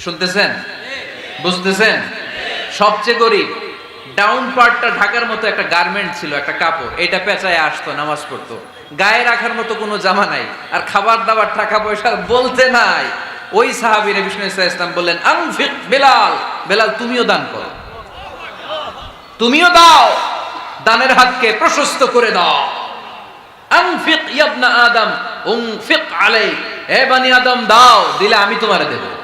শুনতেছেন? বুঝতেছেন? সবচেয়ে গরিব। ডাউন পার্টটা ঢাকার মতো একটা গার্মেন্ট ছিল, একটা কাপড়। এটা পেঁচায় আসতো, নামাজ পড়তো। গায়ে রাখার মতো কোনো জামা নাই। আর খাবার দাবার, টাকা পয়সা বলতে নাই। ওই সাহাবীর বিষ্ণু ইসলাম বললেন বেলাল। বেলাল, তুমিও দান করো। তুমিও দাও। দানের হাতকে প্রশস্ত করে দাও। আনফিক আদম, উনফিক হে বানি আদম, দাও। দিলে আমি তোমারে দেব।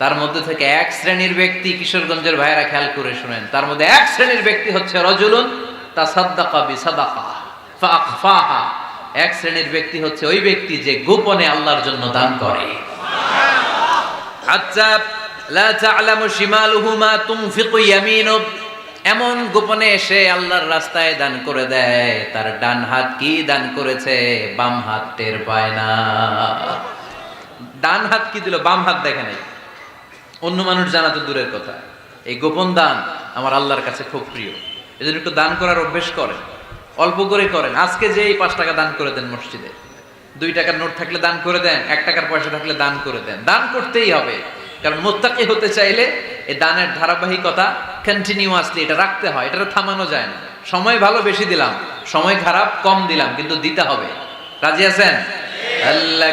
তার মধ্যে থেকে এক শ্রেণির ব্যক্তি কিশোরগঞ্জের ভাইয়েরা খেয়াল করে শুনেন। তার মধ্যে এক শ্রেণির ব্যক্তি হচ্ছে রজুলুন তা সাদ্দাকা বি সাদাকা এক শ্রেণির ব্যক্তি হচ্ছে ওই ব্যক্তি যে গোপনে আল্লাহর জন্য দান করে। আচ্ছা লা তা'লামু শিমালুহু মা তুনফিকু ইয়ামিনু। এমন গোপনে এসে আল্লাহর রাস্তায় দান করে দেয়। তার ডান হাত কি দান করেছে? বাম হাত টের পায় না। ডান হাত কি দিল? বাম হাত দেখে নাই। অন্য মানুষ জানা তো দূরের কথা। এই গোপন দান আমার আল্লাহর কাছে খুব প্রিয়। এজন্য একটু দান করার অভ্যেস করেন। অল্প করে করেন। আজকে যে এই পাঁচ টাকা দান করে দেন মসজিদে। দুই টাকার নোট থাকলে দান করে দেন, এক টাকার পয়সা থাকলে দান করে দেন। দান করতেই হবে। কারণ মোত্তাকি হতে চাইলে এই দানের ধারাবাহিকতা কন্টিনিউয়াসলি এটা রাখতে হয়। এটা থামানো যায় না। সময় ভালো বেশি দিলাম, সময় খারাপ কম দিলাম, কিন্তু দিতে হবে। রাজি আছেন? আল্লাহ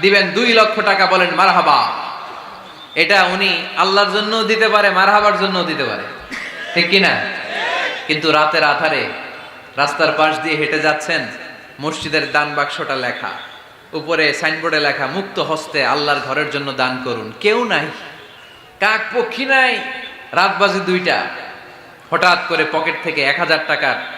দিবেন দুই লক্ষ টাকা বলেন মারহাবা। এটা উনি আল্লাহর জন্য দিতে পারে, মারহাবার জন্য দিতে পারে। ঠিক কিনা কিন্তু রাতের আধারে রাস্তার পাশ দিয়ে হেঁটে যাচ্ছেন মসজিদের দান বাক্সটা লেখা। উপরে সাইনবোর্ডে লেখা, মুক্ত হস্তে আল্লাহর ঘরের জন্য দান করুন। কেউ নাই। কাক পক্ষী নাই। রাত বাজে দুইটা। হঠাৎ করে পকেট থেকে এক হাজার টাকার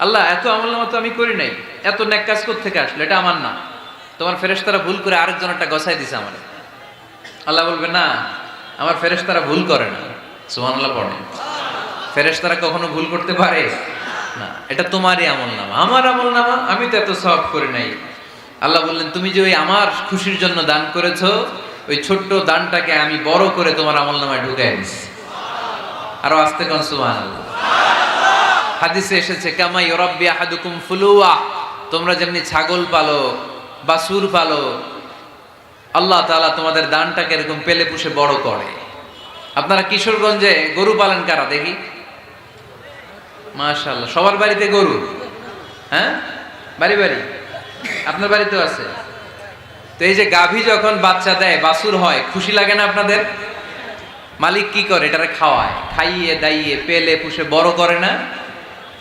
আল্লাহ, এত আমল নামা তো আমি করি নাই। এত নেক কাজ থেকে আসলো? এটা আমার না। তোমার ফেরেশতারা ভুল করে আরেকজন একটা গসাই দিছে আমার। আল্লাহ বলবে, না, আমার ফেরেশতারা ভুল করে না। সুবহানাল্লাহ পড়ে। ফেরেশতারা কখনো ভুল করতে পারে? না, এটা তোমারই আমল নামা। আমার আমল নামা, আমি তো এত সব করে নাই। আল্লাহ বললেন, তুমি যে ওই আমার খুশির জন্য দান করেছ, ওই ছোট্ট দানটাকে আমি বড় করে তোমার আমল নামায় দিছি। আরও আস্তে কন, সুবহানাল্লাহ। হাদিসে এসেছে কামাই রব্বি আহাদুকুম ফুলুয়া। তোমরা যেমনি ছাগল পালো বাসুর পালো, আল্লাহ তাআলা তোমাদের দানটাকে এরকম পেলে পুষে বড় করে। আপনারা কিশোরগঞ্জে গরু পালন কারা দেখি? মাশাআল্লাহ, সবার বাড়িতে গরু? হ্যাঁ? বাড়ি বাড়ি? আপনার বাড়িতেও আছে? তো এই যে গাভী যখন বাচ্চা দেয় বাসুর হয়, খুশি লাগে না আপনাদের? মালিক কি করে? এটারে খাওয়ায়, খাইয়ে, দাইয়ে, পেলে, পুষে বড় করে না?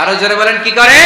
আরও জোরে বলেন কি করে?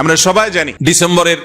আমরা সবাই জানি। ডিসেম্বরের